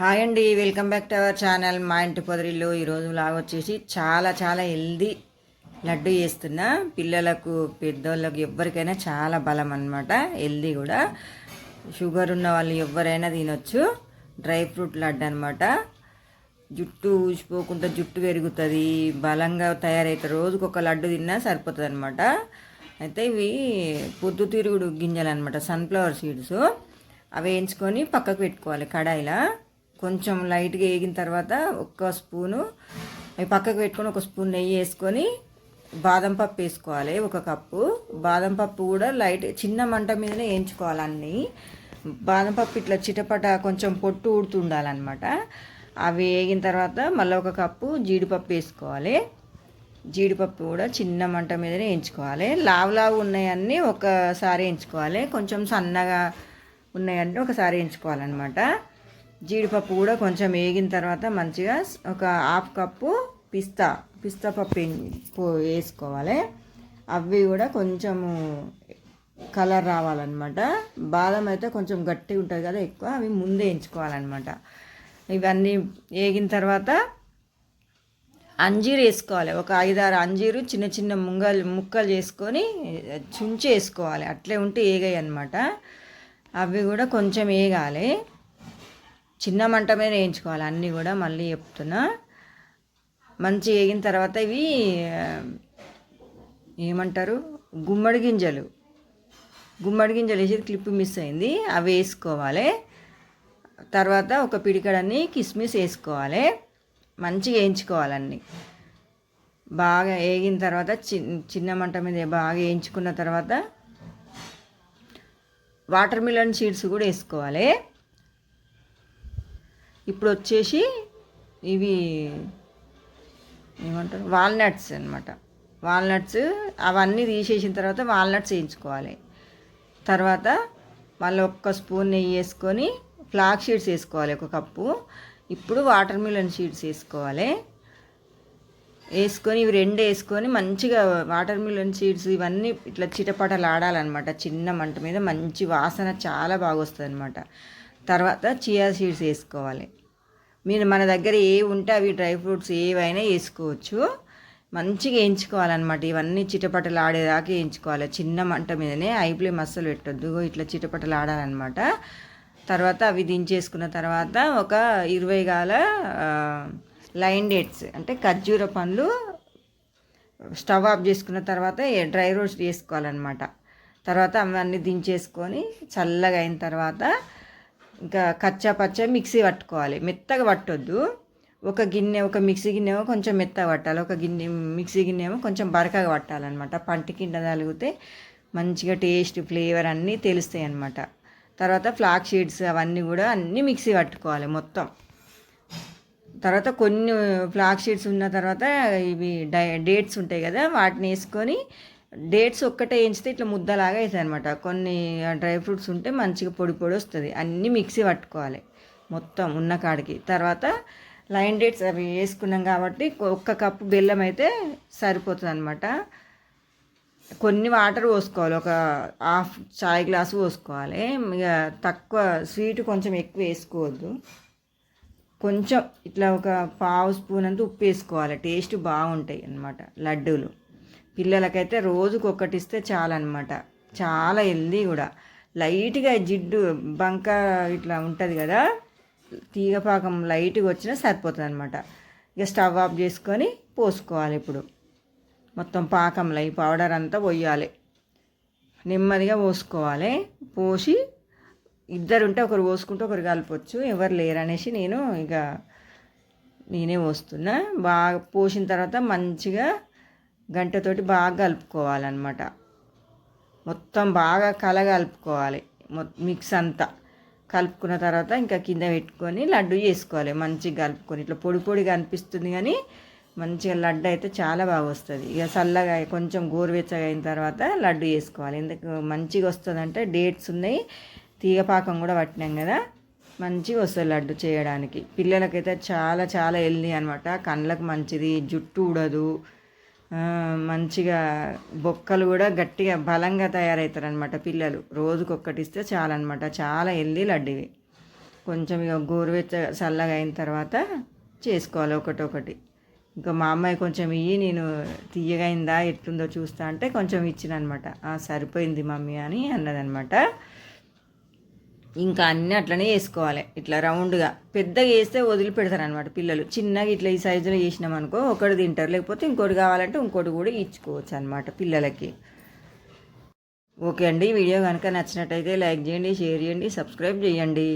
Hi అండి welcome back to our channel మా ఇంటి పొదరిల్లు. ఈరోజు లాగా వచ్చేసి చాలా చాలా హెల్దీ లడ్డు చేస్తున్నా. పిల్లలకు పెద్దోళ్ళకు ఎవరికైనా చాలా బలం అనమాట హెల్దీ కూడా. షుగర్ ఉన్న వాళ్ళు ఎవరైనా తినొచ్చు. డ్రై ఫ్రూట్ లడ్డు అనమాట జుట్టు ఊసిపోకుండా జుట్టు పెరుగుతుంది బలంగా తయారవుతుంది రోజుకు ఒక లడ్డు తిన్నా సరిపోతుంది అనమాట అయితే ఇవి పొద్దుతిరుగుడు గింజలు అనమాట సన్ఫ్లవర్ సీడ్స్ అవి వేయించుకొని పక్కకు పెట్టుకోవాలి కడాయిలో. కొంచెం లైట్గా వేగిన తర్వాత ఒక్క స్పూను పక్కకు పెట్టుకొని ఒక స్పూన్ నెయ్యి వేసుకొని బాదం పప్పు వేసుకోవాలి ఒక కప్పు. బాదం పప్పు కూడా లైట్ చిన్న మంట మీదనే వేయించుకోవాలి అన్నీ. బాదం పప్పు ఇట్లా చిటపట కొంచెం పొట్టు ఉడుతుండాలన్నమాట అవి వేగిన తర్వాత మళ్ళీ ఒక కప్పు జీడిపప్పు వేసుకోవాలి. జీడిపప్పు కూడా చిన్న మంట మీదనే వేయించుకోవాలి. లావు లావు ఉన్నాయన్నీ ఒకసారి వేయించుకోవాలి. కొంచెం సన్నగా ఉన్నాయన్నీ ఒకసారి వేయించుకోవాలన్నమాట. జీడిపప్పు కూడా కొంచెం వేగిన తర్వాత మంచిగా ఒక హాఫ్ కప్పు పిస్తా పిస్తా పప్పు పో- వేసుకోవాలి. అవి కూడా కొంచెము కలర్ రావాలన్నమాట. బాదం అయితే కొంచెం గట్టిగా ఉంటుంది కదా ఎక్కువ అవి ముందే ఎంచుకోవాలన్నమాట. ఇవన్నీ వేగిన తర్వాత అంజీరు వేసుకోవాలి. ఒక ఐదారు అంజీరు చిన్న చిన్న ముంగలు ముక్కలు చేసుకొని చుంచి వేసుకోవాలి. అట్లే ఉంటే ఏగాయి అనమాట అవి కూడా కొంచెం వేగాలి. చిన్న మంట మీద వేయించుకోవాలి. అన్నీ కూడా మళ్ళీ చెప్తున్నా. మంచి వేగిన తర్వాత ఇవి ఏమంటారు? గుమ్మడి గింజలు. గుమ్మడి గింజలు వేసి క్లిప్ మిస్ అయింది. అవి వేసుకోవాలి. తర్వాత ఒక పిడికడన్ని కిస్మిస్ వేసుకోవాలి. మంచిగా వేయించుకోవాలన్నీ బాగా వేగిన తర్వాత చిన్న చిన్న మంట మీద బాగా వేయించుకున్న తర్వాత వాటర్ మిలన్ సీడ్స్ కూడా వేసుకోవాలి. ఇప్పుడు వచ్చేసి ఇవి ఏమంటారు? వాల్నట్స్ అనమాట వాల్నట్స్ అవన్నీ తీసేసిన తర్వాత వాల్నట్స్ వేయించుకోవాలి. తర్వాత మళ్ళీ ఒక్క స్పూన్ నెయ్యి వేసుకొని ఫ్లాక్ షీడ్స్ వేసుకోవాలి ఒక కప్పు. ఇప్పుడు వాటర్ మిలన్ షీడ్స్ వేసుకోవాలి. వేసుకొని ఇవి రెండు వేసుకొని మంచిగా వాటర్ మిలన్ సీడ్స్ ఇవన్నీ ఇట్లా చిటపటలు ఆడాలన్నమాట చిన్న మంట మీద మంచి వాసన చాలా బాగా వస్తుంది అనమాట తర్వాత చియా సీడ్స్ వేసుకోవాలి. మీరు మన దగ్గర ఏ ఉంటే అవి డ్రై ఫ్రూట్స్ ఏవైనా వేసుకోవచ్చు. మంచిగా వేయించుకోవాలన్నమాట. ఇవన్నీ చిటపటలు ఆడేదాకా వేయించుకోవాలి. చిన్న మంట మీదనే ఐ ఫ్లేమ్ అస్సలు పెట్టొద్దు ఇట్లా చిటపటలు ఆడాలన్నమాట. తర్వాత అవి దించేసుకున్న తర్వాత ఒక ఇరవై గాల లైన్ డేట్స్ అంటే ఖర్జూర పండ్లు స్టవ్ ఆఫ్ చేసుకున్న తర్వాత డ్రై రోస్ట్ వేసుకోవాలన్నమాట. తర్వాత అవన్నీ దించేసుకొని చల్లగా అయిన తర్వాత ఇంకా కచ్చా పచ్చ మిక్సీ పట్టుకోవాలి. మెత్తగా పట్టొద్దు. ఒక గిన్నె ఒక మిక్సీ గిన్నె ఏమో కొంచెం మెత్తగా పట్టాలి. ఒక గిన్నె మిక్సీ గిన్నె ఏమో కొంచెం బరకగా పట్టాలన్నమాట. పంటి కింద తగిలితే మంచిగా టేస్ట్ ఫ్లేవర్ అన్నీ తెలుస్తాయి అన్నమాట. తర్వాత ఫ్లాక్ షీడ్స్ అవన్నీ కూడా అన్నీ మిక్సీ పట్టుకోవాలి మొత్తం. తర్వాత కొన్ని ఫ్లాక్ షీడ్స్ ఉన్న తర్వాత ఇవి డై డేట్స్ ఉంటాయి కదా వాటిని వేసుకొని డేట్స్ ఒక్కటే వేయించితే ఇట్లా ముద్దలాగా అవుతాయి అనమాట కొన్ని డ్రై ఫ్రూట్స్ ఉంటే మంచిగా పొడి పొడి వస్తుంది. అన్నీ మిక్సీ పట్టుకోవాలి మొత్తం ఉన్న కాడికి. తర్వాత లైన్ డేట్స్ అవి వేసుకున్నాం కాబట్టి ఒక్క కప్పు బెల్లం అయితే సరిపోతుంది అనమాట కొన్ని వాటర్ పోసుకోవాలి. ఒక హాఫ్ చాయ్ గ్లాసు పోసుకోవాలి. ఇక తక్కువ స్వీట్ కొంచెం ఎక్కువ వేసుకోవద్దు. కొంచెం ఇట్లా ఒక పావు స్పూన్ అంతా ఉప్పు వేసుకోవాలి. టేస్ట్ బాగుంటాయి అన్నమాట లడ్డూలు. పిల్లలకైతే రోజుకు ఒక్కటి ఇస్తే చాలన్నమాట. చాలా హెల్దీ కూడా. లైట్గా జిడ్డు బంక ఇట్లా ఉంటుంది కదా తీగపాకం లైట్గా వచ్చినా సరిపోతుంది అనమాట ఇక స్టవ్ ఆఫ్ చేసుకొని పోసుకోవాలి ఇప్పుడు. మొత్తం పాకంలో ఈ పౌడర్ అంతా పోయాలి. నెమ్మదిగా పోసుకోవాలి. పోసి ఇద్దరు ఉంటే ఒకరు పోసుకుంటే ఒకరు కలపచ్చు. ఎవరు లేరు అనేసి నేను ఇక నేనే పోస్తున్నా. బాగా పోసిన తర్వాత మంచిగా గంటతోటి బాగా కలుపుకోవాలన్నమాట. మొత్తం బాగా కల కలుపుకోవాలి మిక్స్ అంతా. కలుపుకున్న తర్వాత ఇంకా కింద పెట్టుకొని లడ్డు చేసుకోవాలి. మంచిగా కలుపుకొని. ఇట్లా పొడి పొడిగా అనిపిస్తుంది కానీ మంచిగా లడ్డు అయితే చాలా బాగా వస్తుంది. ఇక చల్లగా కొంచెం గోరువెచ్చగా అయిన తర్వాత లడ్డు చేసుకోవాలి. ఎందుకు? మంచిగా వస్తుందంటే డేట్స్ ఉన్నాయి. తీగపాకం కూడా పట్టినాం కదా. మంచిగా వస్తుంది లడ్డు చేయడానికి. పిల్లలకైతే చాలా చాలా హెల్దీ అనమాట కళ్ళకు మంచిది జుట్టు ఉడదు మంచిగా బొక్కలు కూడా గట్టిగా బలంగా తయారవుతారనమాట పిల్లలు. రోజుకొక్కటి ఇస్తే చాలన్నమాట. చాలా హెల్దీ లడ్డు ఇవి కొంచెం ఇక గోరువెచ్చ చల్లగా అయిన తర్వాత చేసుకోవాలి ఒకటి ఒకటి ఇంకా మా అమ్మాయి కొంచెం ఇయ్యి నేను తీయగైందా ఎట్లుందో చూస్తా అంటే కొంచెం ఇచ్చిన అనమాట సరిపోయింది మమ్మీ అని అన్నదనమాట ఇంకా అన్నీ అట్లనే వేసుకోవాలి ఇట్లా రౌండ్గా. పెద్దగా వేస్తే వదిలిపెడతారు అనమాట పిల్లలు. చిన్నగా ఇట్లా ఈ సైజులో చేసినామనుకో ఒకటి తింటారు. లేకపోతే ఇంకోటి కావాలంటే ఇంకోటి కూడా ఇచ్చుకోవచ్చు అనమాట పిల్లలకి. ఓకే అండి. వీడియో కనుక నచ్చినట్టయితే లైక్ చేయండి షేర్ చేయండి సబ్స్క్రైబ్ చేయండి.